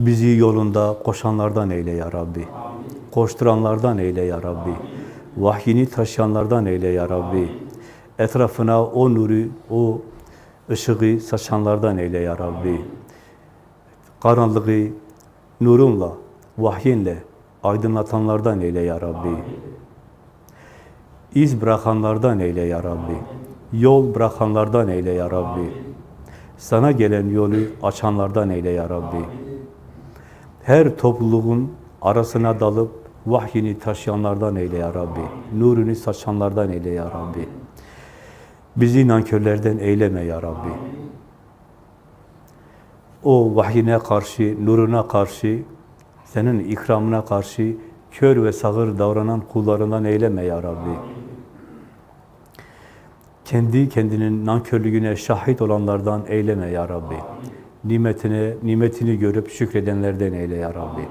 Bizi yolunda koşanlardan eyle ya Rabbi. Koşturanlardan eyle ya Rabbi. Vahyini taşıyanlardan eyle ya Rabbi. Etrafına o nuru, o ışığı saçanlardan eyle ya Rabbi. Karanlığı nurunla, vahyinle aydınlatanlardan eyle ya Rabbi. İz bırakanlardan eyle ya Rabbi. Yol bırakanlardan eyle ya Rabbi. Sana gelen yolu açanlardan eyle ya Rabbi. Her topluluğun arasına dalıp vahyini taşıyanlardan eyle ya Rabbi. Nurunu saçanlardan eyle ya Rabbi. Bizi nankörlerden eyleme ya Rabbi. O vahyine karşı, nuruna karşı, senin ikramına karşı kör ve sağır davranan kullarından eyleme ya Rabbi. Kendi kendinin nankörlüğüne şahit olanlardan eyleme ya Rabbi. Nimetine, nimetini görüp şükredenlerden eyle ya Rabbi.